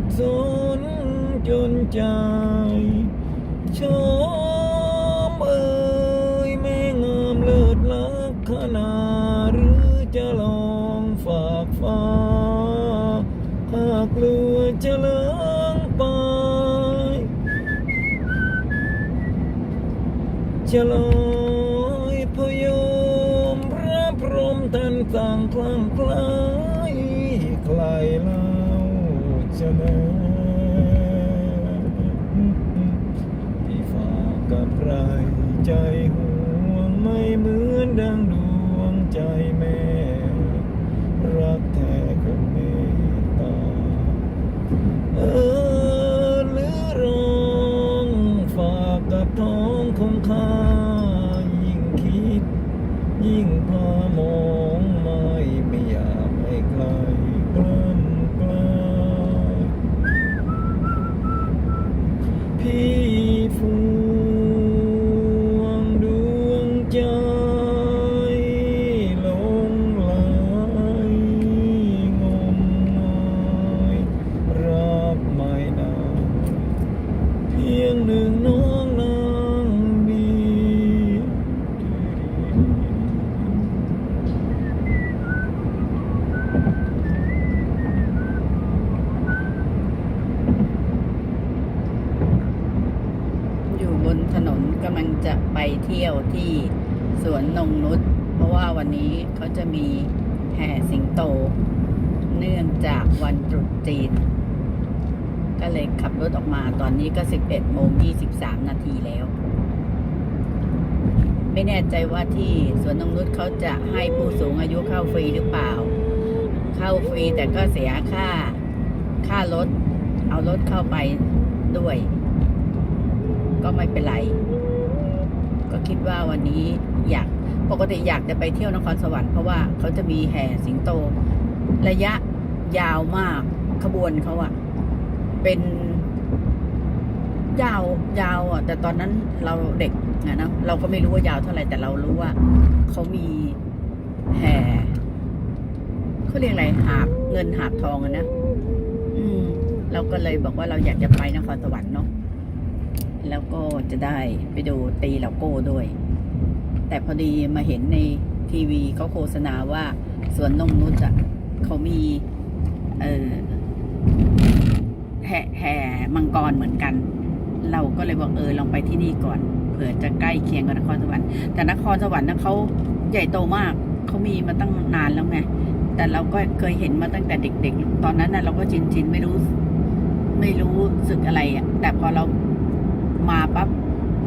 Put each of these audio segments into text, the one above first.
ดสนจนใจชมเอ่ยแม่งามเลิศลักขนาหรือจะลองฝากฟ้าหากเรือจะเลิงไปจะลอยพยมพระพรหมท่านสั่งคลั่งไคล้ายใครล่า จะแน่ที่ฝากกับใครใจห่วงไม่เหมือนดังดวงใจแม่ รักแท้คงเมตตาเออหรือร้องฝากกับท้องของข้ายิ่งคิด ยิ่งพามอง พียงหนึ่งน้องนางดีอยู่บนถนนกำลังจะไปเที่ยวที่สวนนงนุชเพราะว่าวันนี้เขาจะมีแห่สิงโต เนื่องจากวันตรุษจีน ก็เลยขับรถออกมาตอนนี้ก็ 11โมง23 นาทีแล้ว ไม่แน่ใจว่าที่สวนนงนุชเขาจะให้ผู้สูงอายุเข้าฟรีหรือเปล่า เข้าฟรีแต่ก็เสียค่าค่ารถ เอารถเข้าไปด้วย ก็ไม่เป็นไร ก็คิดว่าวันนี้อยากปกติอยากจะไปเที่ยวนครสวรรค์เพราะว่าเขาจะมีแห่สิงโต ระยะยาวมากขบวนเขาอะ เป็นยาวยาวอะแต่ตอนนั้นเราเด็กอะนะเราก็ไม่รู้ว่ายาวเท่าไหร่แต่เรารู้ว่าเขามีแห่เขาเรียกอะไรหาบเงินหาบทองอะนะอืม เราก็เลยบอกว่าเราอยากจะไปนครสวรรค์เนาะแล้วก็จะได้ไปดูตีเหล่าโก้ด้วย แต่พอดีมาเห็นในทีวีเขาโฆษณาว่าสวนนงนุชอะเขามี เออ แห่แห่มังกรเหมือนกัน เราก็เลยบอกเออลองไปที่นี่ก่อน เผื่อจะใกล้เคียงกับนครสวรรค์แต่นครสวรรค์นะเขาใหญ่โตมากเขามีมาตั้งนานแล้วไงแต่เราก็เคยเห็นมาตั้งแต่เด็ก ๆ ตอนนั้นนะเราก็ชินชินไม่รู้ ไม่รู้สึกอะไรอะแต่พอเรามาปั๊บ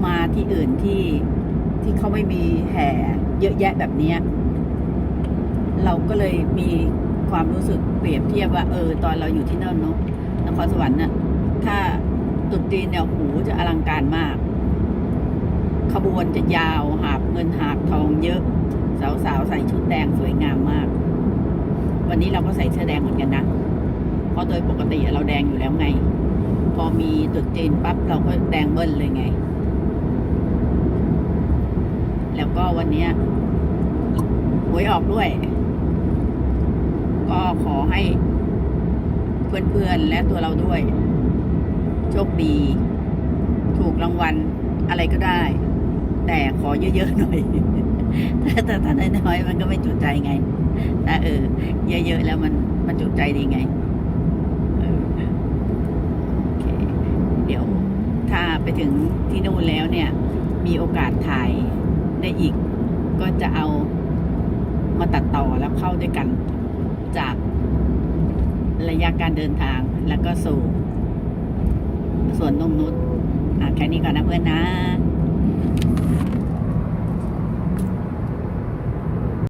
มาที่อื่นที่ที่เขาไม่มีแห่เยอะแยะแบบเนี้ยเราก็เลยมีความรู้สึกเปรียบเทียบว่าเออ ตอนเราอยู่ที่นั่นเนาะ นครสวรรค์น่ะถ้าตรุษจีนเนี่ยหูจะอลังการมาก ขบวนจะยาวหาบเงินหาบทองเยอะ สาวๆใส่ชุดแดงสวยงามมาก วันนี้เราก็ใส่เสื้อแดงเหมือนกันนะเพราะโดยปกติเราแดงอยู่แล้วไง พอมีตรุษจีนปั๊บเราก็แดงเบิ้ลเลยไง แล้วก็วันนี้หวยออกด้วย ก็ขอให้ เพื่อนๆ และตัวเราด้วย โชคดี ถูกรางวัลอะไรก็ได้ แต่ขอเยอะๆหน่อย ถ้าถ้าถ้าน้อยๆมันก็ไม่จุใจไงแต่เออ เยอะๆแล้วมันมันจุใจดีไงเออโอเคเดี๋ยวถ้าไปถึงที่นู่นแล้วเนี่ย มีโอกาสถ่ายได้อีก ก็จะเอามาตัดต่อแล้วเข้าด้วยกันจาก ระยะการเดินทางแล้วก็สู่สวนนงนุษย์แค่นี้ก่อนนะเพื่อนนะ